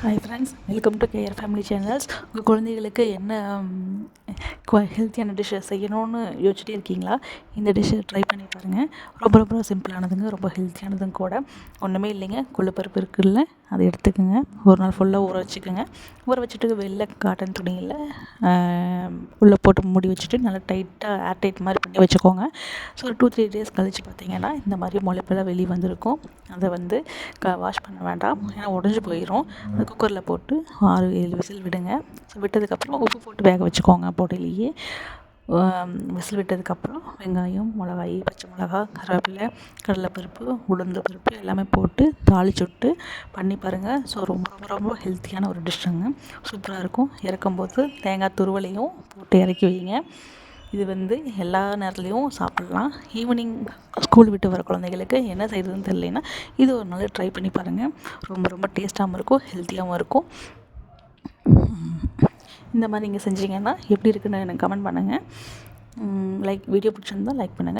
Hi friends welcome to KR family channels உங்கள் குழந்தைகளுக்கு என்ன ஹெல்த்தியான டிஷ்ஷை செய்யணும்னு யோசிச்சுட்டே இருக்கீங்களா? இந்த டிஷ்ஷை ட்ரை பண்ணி பாருங்கள் ரொம்ப ரொம்ப சிம்பிளானதுங்க ரொம்ப ஹெல்த்தியானதும் கூட. ஒன்றுமே இல்லைங்க. கொள்ளுப்பருப்பு இருக்குல்ல அதை எடுத்துக்கோங்க. ஒரு நாள் ஃபுல்லாக ஊற வச்சுக்கோங்க. ஊற வச்சுட்டு வெளில காட்டன் துணியில் உள்ளே போட்டு மூடி வச்சுட்டு நல்லா டைட்டாக ஏர் டைட் மாதிரி பண்ணி வச்சுக்கோங்க. ஸோ ஒரு டூ த்ரீ டேஸ் கழித்து பார்த்தீங்கன்னா இந்த மாதிரி முளைப்பெல்லாம் வெளியே வந்திருக்கும். அதை வந்து க வாஷ் பண்ண வேண்டாம். ஏன்னா உடஞ்சி போயிடும் அது குக்கரில் போட்டு ஆறு ஏழு விசில் விடுங்க. ஸோ விட்டதுக்கப்புறம் உப்பு போட்டு வேக வச்சுக்கோங்க போட்டு. போடையிலேயே விசில் விட்டதுக்கப்புறம் வெங்காயம் மிளகாய் பச்சை மிளகா கருவேப்பிலை கடலைப்பருப்பு உளுந்து பருப்பு எல்லாமே போட்டு தாளிச்சு விட்டு பண்ணி பாருங்கள் ஸோ ரொம்ப ரொம்ப ரொம்ப ஹெல்த்தியான ஒரு டிஷ்ஷுங்க சூப்பராக இருக்கும். இறக்கும்போது தேங்காய் துருவலையும் போட்டு இறக்கி வைங்க. இது வந்து எல்லா நேரத்துலையும் சாப்பிட்லாம். ஈவினிங் ஸ்கூல் விட்டு வர குழந்தைகளுக்கு என்ன செய்கிறதுன்னு தெரியலனா இது ஒரு நாள் ட்ரை பண்ணி பாருங்கள் ரொம்ப ரொம்ப டேஸ்ட்டாகவும் இருக்கும் ஹெல்த்தியாகவும் இருக்கும். இந்த மாதிரி நீங்கள் செஞ்சீங்கன்னா எப்படி இருக்குன்னு எனக்கு கமெண்ட் பண்ணுங்கள் லைக் வீடியோ பிடிச்சிருந்தா லைக் பண்ணுங்கள்